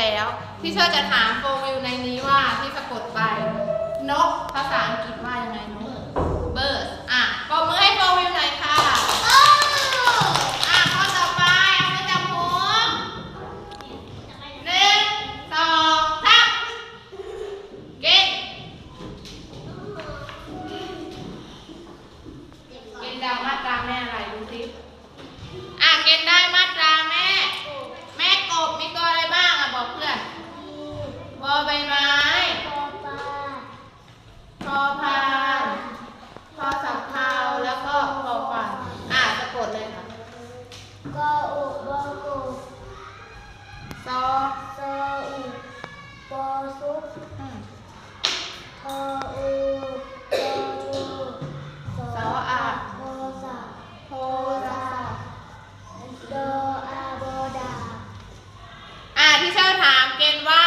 แล้ว ที่เชอร์จะถามโฟวิวในนี้ว่าที่สะกดไป นกภาษาอังกฤษว่ายังไงนกเบิร์ดอะปรบมือให้โฟวิวหน่อยค่ะ อะข้อต่อไปเอามาจับหัวหนึ่งสองสามเก่งเกณฑ์ดาวมาตราแม่อะไรดูสิอะเกณฑ์ได้มาตราแม่ แม่กบมีตัวอะไรบ้างอะบอกเพื่อนบอใบไม้ พอพานพอสับเทาแล้วก็พอฟันอะสะกดเลยค่ะ ก็อุบกุ ซอ โซอุปอซุป อืม ทออูโตอูสออาโพสะ โพ โพ สะ สะโดอาโบดา อะที่เชอร์ถามเกณฑ์ว่า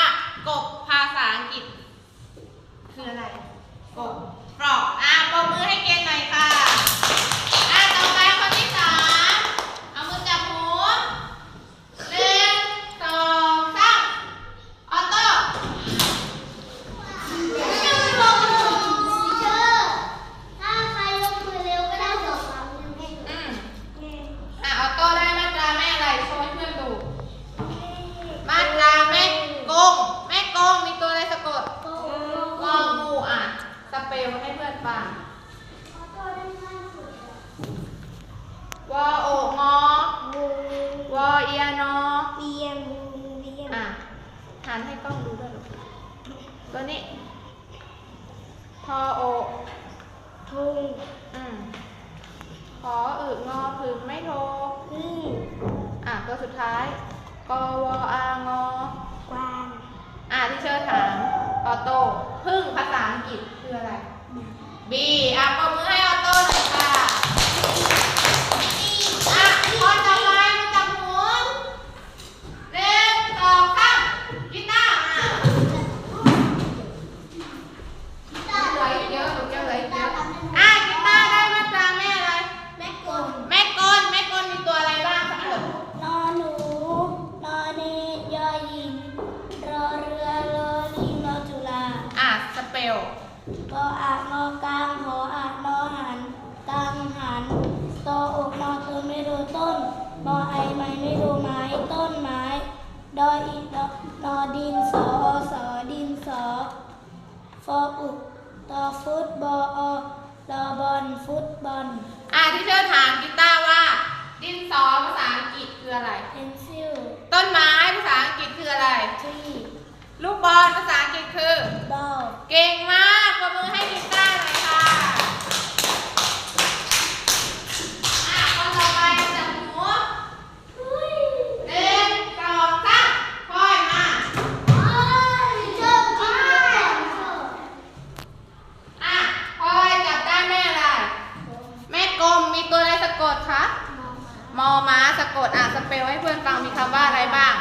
กบภาษาอังกฤษ คืออะไร กบปลอกอะปรบมือให้เกณฑ์หน่อยค่ะ อะต่อไปคนที่สามเอามือจับหูหนึ่งสองสามออโต้ ถ้าใครยกมือเร็วก็ได้สองสามนิ้ว อืมอะออโต้ได้มาตราแม่อะไรโชว์ให้เพื่อนดู มาตราแม่กง แม่กงมีตัวอะไรสะกดงองูอะ ส เปลให้เพื่อนฟังวอโอกงอวอเอียนอเบียงเบียงอะหันให้กล้องดูด้วยลูกตัวนี้พอโอกทุ่งอืมขออึงอผึ่งไม่โทรพึ่งอะตัวสุดท้ายกวอางอกวางอะที่เชิญถาม ออโต้พึ่งภาษาอังกฤษคืออะไร B อะปรบมือให้ออโต้หน่อย สเปลกออากอกลางหออากนอหันกังหันตออกนอตัวไม่รู้ต้นมอไอไม้ไม่รู้ไม้ต้นไม้ดออีดอนอดินสอสอดินสอฟออุกตอฟุตบออลอบอลฟุตบอลอะที่เชิญถามกีตาร์ว่า ดินสอภาษาอังกฤษคืออะไรเพนซิลต้นไม้ภาษาอังกฤษคืออะไรทรี ลูกบอลภาษาอังกฤษคือบอลเก่งมากประมือให้กีตาร์หน่อยค่ะอะคนต่อไปจับหัวหนึ่งสองสามค่อยมา อะค่อยจับได้แม่อะไร แม่กลมมีตัวอะไรสะกดคะ มอม้าสะกดอะสเปลให้เพื่อนฟังมีคำว่าอะไรบ้าง